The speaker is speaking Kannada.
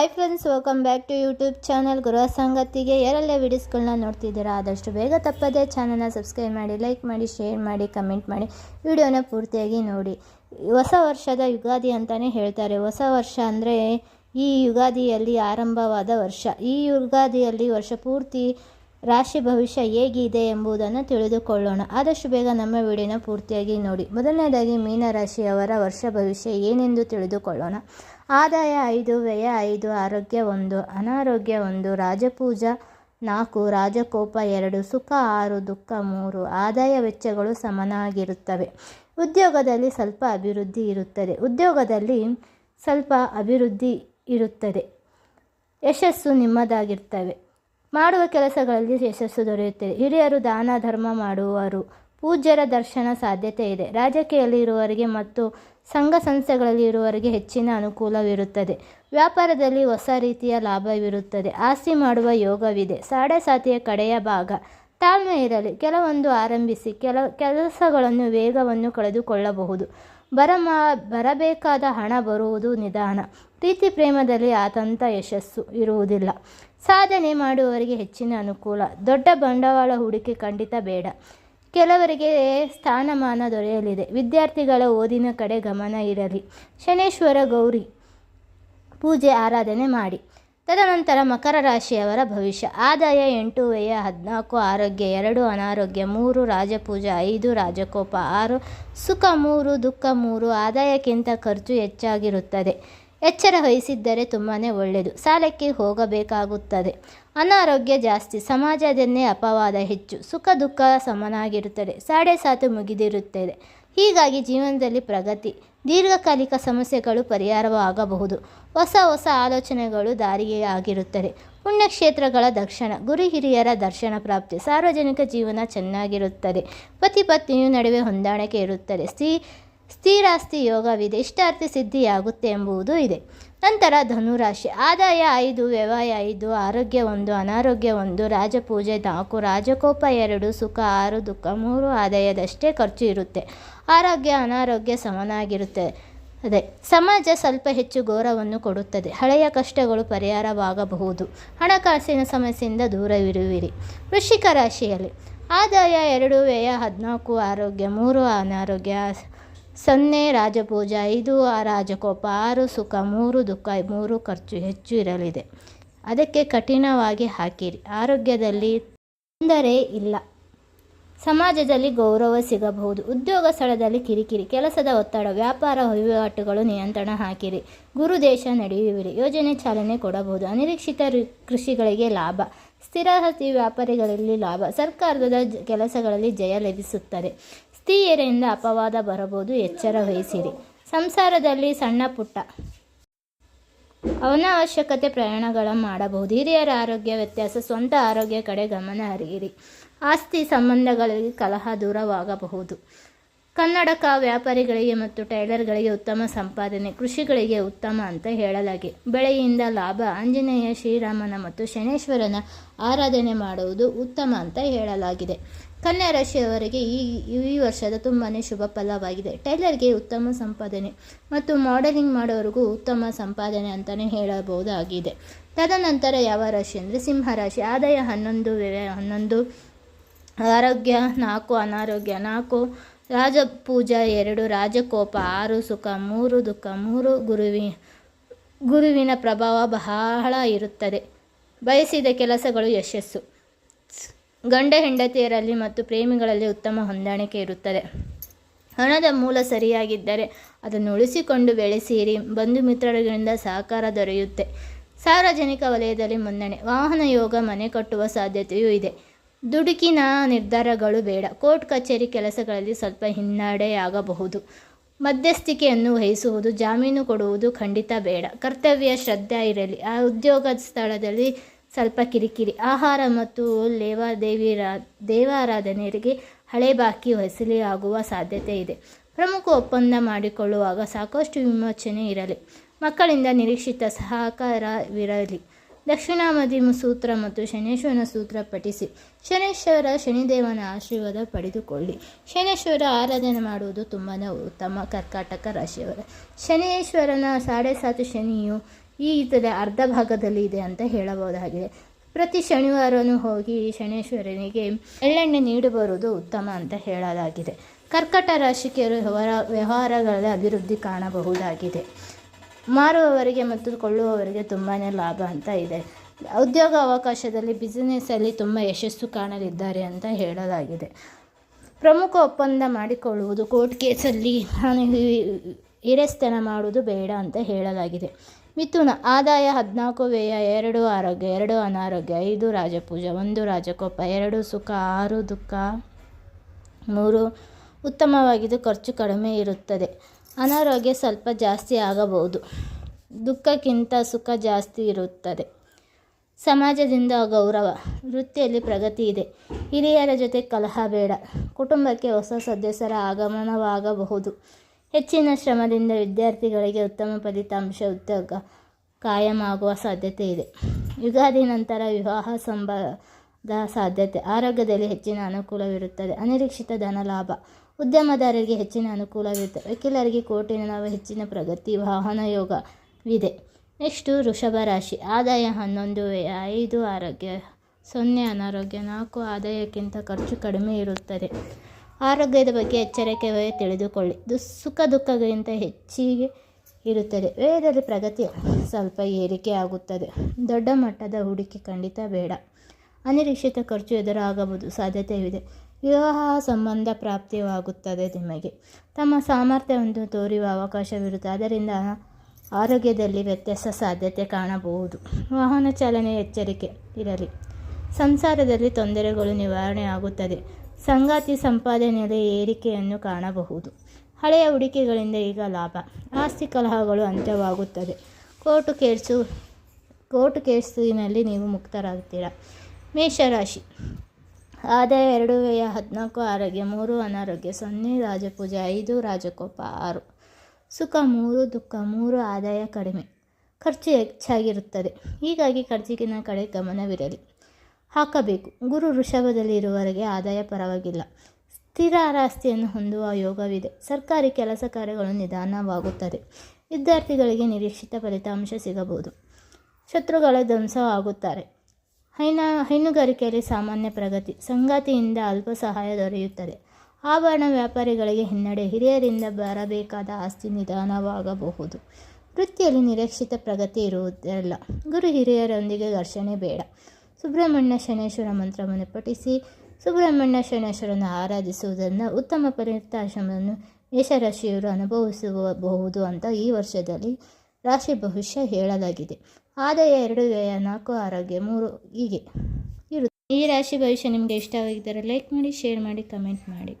Hi friends welcome back to YouTube channel ಗೃಹ ಸಂಗತಿಗೆ ಯಾರೆಲ್ಲ ವಿಡಿಯೋಸ್ಗಳನ್ನ ನೋಡ್ತಿದ್ದೀರಾ? ಆದಷ್ಟು ಬೇಗ ತಪ್ಪದೇ ಚಾನಲ್ನ ಸಬ್ಸ್ಕ್ರೈಬ್ ಮಾಡಿ ಲೈಕ್ ಮಾಡಿ ಶೇರ್ ಮಾಡಿ ಕಮೆಂಟ್ ಮಾಡಿ ವಿಡಿಯೋನ ಪೂರ್ತಿಯಾಗಿ ನೋಡಿ. ಹೊಸ ವರ್ಷದ ಯುಗಾದಿ ಅಂತಲೇ ಹೇಳ್ತಾರೆ. ಹೊಸ ವರ್ಷ ಅಂದರೆ ಈ ಯುಗಾದಿಯಲ್ಲಿ ಆರಂಭವಾದ ವರ್ಷ. ಈ ಯುಗಾದಿಯಲ್ಲಿ ವರ್ಷ ಪೂರ್ತಿ ರಾಶಿ ಭವಿಷ್ಯ ಹೇಗಿದೆ ಎಂಬುದನ್ನು ತಿಳಿದುಕೊಳ್ಳೋಣ. ಆದಷ್ಟು ಬೇಗ ನಮ್ಮ ವಿಡಿಯೋನ ಪೂರ್ತಿಯಾಗಿ ನೋಡಿ. ಮೊದಲನೇದಾಗಿ ಮೀನರಾಶಿಯವರ ವರ್ಷ ಭವಿಷ್ಯ ಏನೆಂದು ತಿಳಿದುಕೊಳ್ಳೋಣ. ಆದಾಯ ಐದು, ವ್ಯಯ ಐದು, ಆರೋಗ್ಯ ಒಂದು, ಅನಾರೋಗ್ಯ ಒಂದು, ರಾಜಪೂಜಾ ನಾಲ್ಕು, ರಾಜಕೋಪ ಎರಡು, ಸುಖ ಆರು, ದುಃಖ ಮೂರು, ಆದಾಯ ವೆಚ್ಚಗಳು ಸಮನಾಗಿರುತ್ತವೆ. ಉದ್ಯೋಗದಲ್ಲಿ ಸ್ವಲ್ಪ ಅಭಿವೃದ್ಧಿ ಇರುತ್ತದೆ. ಉದ್ಯೋಗದಲ್ಲಿ ಸ್ವಲ್ಪ ಅಭಿವೃದ್ಧಿ ಇರುತ್ತದೆ. ಯಶಸ್ಸು ನಿಮ್ಮದಾಗಿರ್ತವೆ. ಮಾಡುವ ಕೆಲಸಗಳಲ್ಲಿ ಯಶಸ್ಸು ದೊರೆಯುತ್ತದೆ ಹಿರಿಯರು ದಾನ, ಧರ್ಮ ಮಾಡುವರು. ಪೂಜ್ಯರ ದರ್ಶನ ಸಾಧ್ಯತೆ ಇದೆ. ರಾಜಕೀಯದಲ್ಲಿ ಇರುವವರಿಗೆ ಮತ್ತು ಸಂಘ ಸಂಸ್ಥೆಗಳಲ್ಲಿ ಇರುವವರಿಗೆ ಹೆಚ್ಚಿನ ಅನುಕೂಲವಿರುತ್ತದೆ. ವ್ಯಾಪಾರದಲ್ಲಿ ಹೊಸ ರೀತಿಯ ಲಾಭವಿರುತ್ತದೆ. ಆಸ್ತಿ ಮಾಡುವ ಯೋಗವಿದೆ. ಸಾಡೆ ಸಾತಿಯ ಕಡೆಯ ಭಾಗ. ತಾಳ್ಮೆ ಇರಲಿ. ಕೆಲವೊಂದು ಆರಂಭಿಸಿ. ಕೆಲ ಕೆಲಸಗಳನ್ನು ವೇಗವನ್ನು ಕಳೆದುಕೊಳ್ಳಬಹುದು. ಬರಮ, ಬರಬೇಕಾದ ಹಣ ಬರುವುದು ನಿಧಾನ. ಪ್ರೀತಿ ಪ್ರೇಮದಲ್ಲಿ ಆತಂತ ಯಶಸ್ಸು ಇರುವುದಿಲ್ಲ. ಸಾಧನೆ ಮಾಡುವವರಿಗೆ ಹೆಚ್ಚಿನ ಅನುಕೂಲ. ದೊಡ್ಡ ಬಂಡವಾಳ ಹೂಡಿಕೆ ಖಂಡಿತ ಬೇಡ. ಕೆಲವರಿಗೆ ಸ್ಥಾನಮಾನ ದೊರೆಯಲಿದೆ. ವಿದ್ಯಾರ್ಥಿಗಳ ಓದಿನ ಕಡೆ ಗಮನ ಇರಲಿ. ಶನೇಶ್ವರ ಗೌರಿ ಪೂಜೆ ಆರಾಧನೆ ಮಾಡಿ. ತದನಂತರ ಮಕರ ರಾಶಿಯವರ ಭವಿಷ್ಯ. ಆದಾಯ ಎಂಟು, ವ್ಯಯ ಹದಿನಾಲ್ಕು, ಆರೋಗ್ಯ ಎರಡು, ಅನಾರೋಗ್ಯ ಮೂರು, ರಾಜಪೂಜ ಐದು, ರಾಜಕೋಪ ಆರು, ಸುಖ ಮೂರು, ದುಃಖ ಮೂರು, ಆದಾಯಕ್ಕಿಂತ ಖರ್ಚು ಹೆಚ್ಚಾಗಿರುತ್ತದೆ. ಎಚ್ಚರ ವಹಿಸಿದ್ದರೆ ತುಂಬಾ ಒಳ್ಳೆಯದು. ಸಾಲಕ್ಕೆ ಹೋಗಬೇಕಾಗುತ್ತದೆ. ಅನಾರೋಗ್ಯ ಜಾಸ್ತಿ, ಸಮಾಜದನ್ನೇ ಅಪವಾದ ಹೆಚ್ಚು, ಸುಖ ದುಃಖ ಸಮನಾಗಿರುತ್ತದೆ ಸಾಡೆ ಸಾತು ಮುಗಿದಿರುತ್ತದೆ. ಹೀಗಾಗಿ ಜೀವನದಲ್ಲಿ ಪ್ರಗತಿ, ದೀರ್ಘಕಾಲಿಕ ಸಮಸ್ಯೆಗಳು ಪರಿಹಾರವಾಗಬಹುದು. ಹೊಸ ಹೊಸ ಆಲೋಚನೆಗಳು ದಾರಿಗೆ ಆಗಿರುತ್ತದೆ. ಪುಣ್ಯಕ್ಷೇತ್ರಗಳ ದರ್ಶನ, ಗುರು ಹಿರಿಯರ ದರ್ಶನ ಪ್ರಾಪ್ತಿ, ಸಾರ್ವಜನಿಕ ಜೀವನ ಚೆನ್ನಾಗಿರುತ್ತದೆ. ಪತಿ ಪತ್ನಿಯು ನಡುವೆ ಹೊಂದಾಣಿಕೆ ಇರುತ್ತದೆ. ಸ್ಥಿ ಸ್ಥಿರಾಸ್ತಿ ಯೋಗವಿದೆ. ಇಷ್ಟಾರ್ಥಿ ಸಿದ್ಧಿಯಾಗುತ್ತೆ ಎಂಬುದು ಇದೆ. ನಂತರ ಧನುರಾಶಿ. ಆದಾಯ ಐದು ವ್ಯವಾಯ ಐದು, ಆರೋಗ್ಯ ಒಂದು, ಅನಾರೋಗ್ಯ ಒಂದು, ರಾಜಪೂಜೆ ನಾಲ್ಕು, ರಾಜಕೋಪ ಎರಡು, ಸುಖ ಆರು, ದುಃಖ ಮೂರು, ಆದಾಯದಷ್ಟೇ ಖರ್ಚು ಇರುತ್ತೆ. ಆರೋಗ್ಯ, ಅನಾರೋಗ್ಯ ಸಮನಾಗಿರುತ್ತೆ. ಅದೇ, ಸಮಾಜ ಸ್ವಲ್ಪ ಹೆಚ್ಚು ಗೌರವವನ್ನು ಕೊಡುತ್ತದೆ. ಹಳೆಯ ಕಷ್ಟಗಳು ಪರಿಹಾರವಾಗಬಹುದು. ಹಣಕಾಸಿನ ಸಮಸ್ಯೆಯಿಂದ ದೂರವಿರುವಿರಿ. ವೃಶ್ಚಿಕ ರಾಶಿಯಲ್ಲಿ. ಆದಾಯ ಎರಡು, ವ್ಯಯ ಹದಿನಾಲ್ಕು, ಆರೋಗ್ಯ ಮೂರು, ಅನಾರೋಗ್ಯ ಸೊನ್ನೆ ರಾಜಭೋಜ ಐದು ಆ ರಾಜಕೋಪ, ಆರು ಸುಖ, ಮೂರು ದುಃಖ, ಮೂರು ಖರ್ಚು, ಹೆಚ್ಚು ಇರಲಿದೆ. ಅದಕ್ಕೆ ಕಠಿಣವಾಗಿ ಹಾಕಿರಿ. ಆರೋಗ್ಯದಲ್ಲಿ ತೊಂದರೆ ಇಲ್ಲ. ಸಮಾಜದಲ್ಲಿ ಗೌರವ ಸಿಗಬಹುದು. ಉದ್ಯೋಗ ಸ್ಥಳದಲ್ಲಿ ಕಿರಿಕಿರಿ, ಕೆಲಸದ ಒತ್ತಡ, ವ್ಯಾಪಾರ ವಹಿವಾಟುಗಳು ನಿಯಂತ್ರಣ ಹಾಕಿರಿ. ಗುರುದೇಶ ನಡೆಯುವಿರಿ. ಯೋಜನೆ ಚಾಲನೆ ಕೊಡಬಹುದು. ಅನಿರೀಕ್ಷಿತ ಕೃಷಿಗಳಿಗೆ ಲಾಭ. ಸ್ಥಿರಾಸ್ತಿ ವ್ಯಾಪಾರಿಗಳಲ್ಲಿ ಲಾಭ. ಸರ್ಕಾರದ ಕೆಲಸಗಳಲ್ಲಿ ಜಯ ಲಭಿಸುತ್ತದೆ. ಸ್ತ್ರೀಯರಿಂದ ಅಪವಾದ ಬರಬಹುದು, ಎಚ್ಚರ ವಹಿಸಿರಿ. ಸಂಸಾರದಲ್ಲಿ ಸಣ್ಣ ಪುಟ್ಟ ಅವಶ್ಯಕತೆ ಪ್ರಯಾಣಗಳ ಮಾಡಬಹುದು. ಹಿರಿಯರ ಆರೋಗ್ಯ ವ್ಯತ್ಯಾಸ, ಸ್ವಂತ ಆರೋಗ್ಯ ಕಡೆ ಗಮನ ಹರಿಯಿರಿ. ಆಸ್ತಿ ಸಂಬಂಧಗಳಲ್ಲಿ ಕಲಹ ದೂರವಾಗಬಹುದು. ಕನ್ನಡಕ ವ್ಯಾಪಾರಿಗಳಿಗೆ ಮತ್ತು ಟೈಲರ್ಗಳಿಗೆ ಉತ್ತಮ ಸಂಪಾದನೆ, ಕೃಷಿಗಳಿಗೆ ಉತ್ತಮ ಅಂತ ಹೇಳಲಾಗಿ, ಬೆಳೆಯಿಂದ ಲಾಭ, ಆಂಜನೇಯ ಶ್ರೀರಾಮನ ಮತ್ತು ಶನೇಶ್ವರನ ಆರಾಧನೆ ಮಾಡುವುದು ಉತ್ತಮ ಅಂತ ಹೇಳಲಾಗಿದೆ. ಕನ್ಯಾ ರಾಶಿಯವರಿಗೆ ಈ ಈ ವರ್ಷದ ತುಂಬಾ ಶುಭ ಫಲವಾಗಿದೆ. ಟೈಲರ್ಗೆ ಉತ್ತಮ ಸಂಪಾದನೆ ಮತ್ತು ಮಾಡೆಲಿಂಗ್ ಮಾಡೋರಿಗೂ ಉತ್ತಮ ಸಂಪಾದನೆ ಅಂತಲೇ ಹೇಳಬಹುದಾಗಿದೆ. ತದನಂತರ ಯಾವ ರಾಶಿ ಅಂದರೆ ಸಿಂಹರಾಶಿ ಆದಾಯ ಹನ್ನೊಂದು ಹನ್ನೊಂದು, ಆರೋಗ್ಯ ನಾಲ್ಕು, ಅನಾರೋಗ್ಯ ನಾಲ್ಕು ರಾಜಪೂಜಾ ಎರಡು, ರಾಜಕೋಪ ಆರು, ಸುಖ ಮೂರು, ದುಃಖ ಮೂರು, ಗುರುವಿ, ಗುರುವಿನ ಪ್ರಭಾವ ಬಹಳ ಇರುತ್ತದೆ. ಬಯಸಿದ ಕೆಲಸಗಳು ಯಶಸ್ಸು. ಗಂಡ ಹೆಂಡತಿಯರಲ್ಲಿ ಮತ್ತು ಪ್ರೇಮಿಗಳಲ್ಲಿ ಉತ್ತಮ ಹೊಂದಾಣಿಕೆ ಇರುತ್ತದೆ. ಹಣದ ಮೂಲ ಸರಿಯಾಗಿದ್ದರೆ ಅದನ್ನು ಉಳಿಸಿಕೊಂಡು ಬೆಳೆಸಿರಿ ಬಂಧು ಮಿತ್ರರಿಂದ ಸಹಕಾರ ದೊರೆಯುತ್ತೆ. ಸಾರ್ವಜನಿಕ ವಲಯದಲ್ಲಿ ಮುನ್ನಡೆ, ವಾಹನ ಯೋಗ, ಮನೆ ಕಟ್ಟುವ ಸಾಧ್ಯತೆಯೂ ಇದೆ. ದುಡುಕಿನ ನಿರ್ಧಾರಗಳು ಬೇಡ. ಕೋರ್ಟ್ ಕಚೇರಿ ಕೆಲಸಗಳಲ್ಲಿ ಸ್ವಲ್ಪ ಹಿನ್ನಡೆಯಾಗಬಹುದು. ಮಧ್ಯಸ್ಥಿಕೆಯನ್ನು ವಹಿಸುವುದು, ಜಾಮೀನು ಕೊಡುವುದು ಖಂಡಿತ ಬೇಡ. ಕರ್ತವ್ಯ, ಶ್ರದ್ಧೆ ಇರಲಿ. ಆ ಉದ್ಯೋಗ ಸ್ಥಳದಲ್ಲಿ ಸ್ವಲ್ಪ ಕಿರಿಕಿರಿ. ಆಹಾರ ಮತ್ತು ಲೇವಾದೇವಿ ದೇವಾರಾಧನೆಯರಿಗೆ ಹಳೆ ಬಾಕಿ ಆಗುವ ಸಾಧ್ಯತೆ ಇದೆ. ಪ್ರಮುಖ ಒಪ್ಪಂದ ಮಾಡಿಕೊಳ್ಳುವಾಗ ಸಾಕಷ್ಟು ವಿಮೋಚನೆ ಇರಲಿ. ಮಕ್ಕಳಿಂದ ನಿರೀಕ್ಷಿತ ಸಹಕಾರವಿರಲಿ ದಕ್ಷಿಣಾಮದಿ ಸೂತ್ರ ಮತ್ತು ಶನೇಶ್ವರನ ಸೂತ್ರ ಪಠಿಸಿ. ಶನೇಶ್ವರ ಶನಿದೇವನ ಆಶೀರ್ವಾದ ಪಡೆದುಕೊಳ್ಳಿ. ಶನೇಶ್ವರ ಆರಾಧನೆ ಮಾಡುವುದು ತುಂಬಾ ಉತ್ತಮ ಕರ್ಕಾಟಕ ರಾಶಿಯವರ. ಶನೇಶ್ವರನ ಸಾಡೆ ಸಾತು ಶನಿಯು ಈ ಇದರ ಅರ್ಧ ಭಾಗದಲ್ಲಿ ಇದೆ ಅಂತ ಹೇಳಬಹುದಾಗಿದೆ ಪ್ರತಿ ಶನಿವಾರನೂ ಹೋಗಿ ಶನೇಶ್ವರನಿಗೆ ಎಳ್ಳೆಣ್ಣೆ ನೀಡಿ ಬರುವುದು ಉತ್ತಮ ಅಂತ ಹೇಳಲಾಗಿದೆ. ಕರ್ಕಟ ರಾಶಿಕೆಯರು ವ್ಯವಹಾರ ವ್ಯವಹಾರಗಳಲ್ಲಿ ಅಭಿವೃದ್ಧಿ ಕಾಣಬಹುದಾಗಿದೆ. ಮಾರುವವರಿಗೆ ಮತ್ತು ಕೊಳ್ಳುವವರಿಗೆ ತುಂಬಾ ಲಾಭ ಅಂತ ಇದೆ. ಉದ್ಯೋಗ ಅವಕಾಶದಲ್ಲಿ ಬಿಸಿನೆಸ್ಸಲ್ಲಿ ತುಂಬ ಯಶಸ್ಸು ಕಾಣಲಿದ್ದಾರೆ ಅಂತ ಹೇಳಲಾಗಿದೆ. ಪ್ರಮುಖ ಒಪ್ಪಂದ ಮಾಡಿಕೊಳ್ಳುವುದು ಕೋರ್ಟ್ ಕೇಸಲ್ಲಿ ಹಿರೇಸ್ತನ ಮಾಡುವುದು ಬೇಡ ಅಂತ ಹೇಳಲಾಗಿದೆ. ಮಿಥುನ, ಆದಾಯ ಹದಿನಾಲ್ಕು ವ್ಯಯ, ಎರಡು ಆರೋಗ್ಯ, ಎರಡು ಅನಾರೋಗ್ಯ, ಐದು ರಾಜಪೂಜ, ಒಂದು ರಾಜಕೋಪ, ಎರಡು ಸುಖ, ಆರು ದುಃಖ, ಮೂರು ಉತ್ತಮವಾಗಿದ್ದು ಖರ್ಚು ಕಡಿಮೆ ಇರುತ್ತದೆ. ಅನಾರೋಗ್ಯ ಸ್ವಲ್ಪ ಜಾಸ್ತಿ ಆಗಬಹುದು. ದುಃಖಕ್ಕಿಂತ ಸುಖ ಜಾಸ್ತಿ ಇರುತ್ತದೆ. ಸಮಾಜದಿಂದ ಗೌರವ, ವೃತ್ತಿಯಲ್ಲಿ ಪ್ರಗತಿ ಇದೆ. ಹಿರಿಯರ ಜೊತೆ ಕಲಹ ಬೇಡ. ಕುಟುಂಬಕ್ಕೆ ಹೊಸ ಸದಸ್ಯರ ಆಗಮನವಾಗಬಹುದು. ಹೆಚ್ಚಿನ ಶ್ರಮದಿಂದ ವಿದ್ಯಾರ್ಥಿಗಳಿಗೆ ಉತ್ತಮ ಫಲಿತಾಂಶ ಉದ್ಯೋಗ ಕಾಯಂ ಆಗುವ ಸಾಧ್ಯತೆ ಇದೆ. ಯುಗಾದಿ ನಂತರ ವಿವಾಹ ಸಂಬಂಧ ಸಾಧ್ಯತೆ. ಆರೋಗ್ಯದಲ್ಲಿ ಹೆಚ್ಚಿನ ಅನುಕೂಲವಿರುತ್ತದೆ. ಅನಿರೀಕ್ಷಿತ ಧನ ಲಾಭ ಉದ್ಯಮದಾರರಿಗೆ ಹೆಚ್ಚಿನ ಅನುಕೂಲವಿರುತ್ತೆ ವಕೀಲರಿಗೆ ಕೋಟಿನ ನಾವು ಹೆಚ್ಚಿನ ಪ್ರಗತಿ, ವಾಹನ ಯೋಗವಿದೆ ನೆಕ್ಸ್ಟು, ವೃಷಭ ರಾಶಿ. ಆದಾಯ ಹನ್ನೊಂದು, ಐದು, ಆರೋಗ್ಯ, ಸೊನ್ನೆ, ಅನಾರೋಗ್ಯ, ನಾಲ್ಕು, ಆದಾಯಕ್ಕಿಂತ ಖರ್ಚು ಕಡಿಮೆ ಇರುತ್ತದೆ. ಆರೋಗ್ಯದ ಬಗ್ಗೆ ಎಚ್ಚರಿಕೆ ವಯ ತಿಳಿದುಕೊಳ್ಳಿ. ಸುಖ ದುಃಖಗಳಿಗಿಂತ ಹೆಚ್ಚಿಗೆ ಇರುತ್ತದೆ. ವ್ಯಯದಲ್ಲಿ ಪ್ರಗತಿ ಸ್ವಲ್ಪ ಏರಿಕೆ ಆಗುತ್ತದೆ ದೊಡ್ಡ ಮಟ್ಟದ ಹೂಡಿಕೆ ಖಂಡಿತ ಬೇಡ. ಅನಿರೀಕ್ಷಿತ ಖರ್ಚು ಎದುರಾಗಬಹುದು. ಸಾಧ್ಯತೆಯಿದೆ. ವಿವಾಹ ಸಂಬಂಧ ಪ್ರಾಪ್ತಿಯಾಗುತ್ತದೆ ನಿಮಗೆ. ತಮ್ಮ ಸಾಮರ್ಥ್ಯವನ್ನು ತೋರುವ ಅವಕಾಶವಿರುತ್ತೆ ಅದರಿಂದ ಆರೋಗ್ಯದಲ್ಲಿ ವ್ಯತ್ಯಾಸ ಸಾಧ್ಯತೆ ಕಾಣಬಹುದು. ವಾಹನ ಚಾಲನೆ ಎಚ್ಚರಿಕೆ ಇರಲಿ. ಸಂಸಾರದಲ್ಲಿ ತೊಂದರೆಗಳು ನಿವಾರಣೆ ಆಗುತ್ತದೆ. ಸಂಗಾತಿ ಸಂಪಾದನೆಯಲ್ಲಿ ಏರಿಕೆಯನ್ನು ಕಾಣಬಹುದು. ಹಳೆಯ ಹೂಡಿಕೆಗಳಿಂದ ಈಗ ಲಾಭ. ಆಸ್ತಿ ಕಲಹಗಳು ಅಂತ್ಯವಾಗುತ್ತದೆ. ಕೋರ್ಟು ಕೇಸು, ಕೋರ್ಟ್ ಕೇಸಿನಲ್ಲಿ ನೀವು ಮುಕ್ತರಾಗ್ತೀರಾ ಮೇಷರಾಶಿ. ಆದಾಯ ಎರಡು ವ್ಯಯ ಹದಿನಾಲ್ಕು, ಆರೋಗ್ಯ ಮೂರು, ಅನಾರೋಗ್ಯ ಸೊನ್ನೆ, ರಾಜಪೂಜೆ ಐದು, ರಾಜಕೋಪ ಆರು. ಸುಖ ಮೂರು, ದುಃಖ ಮೂರು, ಆದಾಯ ಕಡಿಮೆ. ಖರ್ಚು ಹೆಚ್ಚಾಗಿರುತ್ತದೆ. ಹೀಗಾಗಿ ಖರ್ಚಿಗಿನ ಕಡೆ ಗಮನವಿರಲಿ. ಹಾಕಬೇಕು. ಗುರು ವೃಷಭದಲ್ಲಿ ಇರುವವರೆಗೆ ಆದಾಯ ಪರವಾಗಿಲ್ಲ. ಸ್ಥಿರ ಆಸ್ತಿಯನ್ನು ಹೊಂದುವ ಯೋಗವಿದೆ. ಸರ್ಕಾರಿ ಕೆಲಸ ಕಾರ್ಯಗಳು ನಿಧಾನವಾಗುತ್ತದೆ. ವಿದ್ಯಾರ್ಥಿಗಳಿಗೆ ನಿರೀಕ್ಷಿತ ಫಲಿತಾಂಶ ಸಿಗಬಹುದು. ಶತ್ರುಗಳ ಧ್ವಂಸವಾಗುತ್ತಾರೆ ಹೈನ, ಹೈನುಗಾರಿಕೆಯಲ್ಲಿ ಸಾಮಾನ್ಯ ಪ್ರಗತಿ. ಸಂಗಾತಿಯಿಂದ ಅಲ್ಪ ಸಹಾಯ ದೊರೆಯುತ್ತದೆ. ಆಭರಣ ವ್ಯಾಪಾರಿಗಳಿಗೆ ಹಿನ್ನಡೆ. ಹಿರಿಯರಿಂದ ಬರಬೇಕಾದ ಆಸ್ತಿ ನಿಧಾನವಾಗಬಹುದು. ವೃತ್ತಿಯಲ್ಲಿ ನಿರೀಕ್ಷಿತ ಪ್ರಗತಿ ಇರುವುದಿಲ್ಲ. ಗುರು ಹಿರಿಯರೊಂದಿಗೆ ಘರ್ಷಣೆ ಬೇಡ. ಸುಬ್ರಹ್ಮಣ್ಯ ಶನೇಶ್ವರ ಮಂತ್ರವನ್ನು ಪಠಿಸಿ, ಸುಬ್ರಹ್ಮಣ್ಯ ಶನೇಶ್ವರನ್ನು ಆರಾಧಿಸುವುದರಿಂದ ಉತ್ತಮ ಫಲಿತಾಂಶವನ್ನು ಮೇಷರಾಶಿಯವರು ಅನುಭವಿಸಬಹುದು ಅಂತ ಈ ವರ್ಷದಲ್ಲಿ ರಾಶಿ ಭವಿಷ್ಯ ಹೇಳಲಾಗಿದೆ. ಆದಾಯ ಎರಡು, ವ್ಯಯ ನಾಲ್ಕು, ಆರೋಗ್ಯ ಮೂರು, ಹೀಗೆ. ಇರುತ್ತೆ ಈ ರಾಶಿ ಭವಿಷ್ಯ ನಿಮಗೆ ಇಷ್ಟವಾಗಿದ್ದರೆ ಲೈಕ್ ಮಾಡಿ, ಶೇರ್ ಮಾಡಿ, ಕಮೆಂಟ್ ಮಾಡಿ.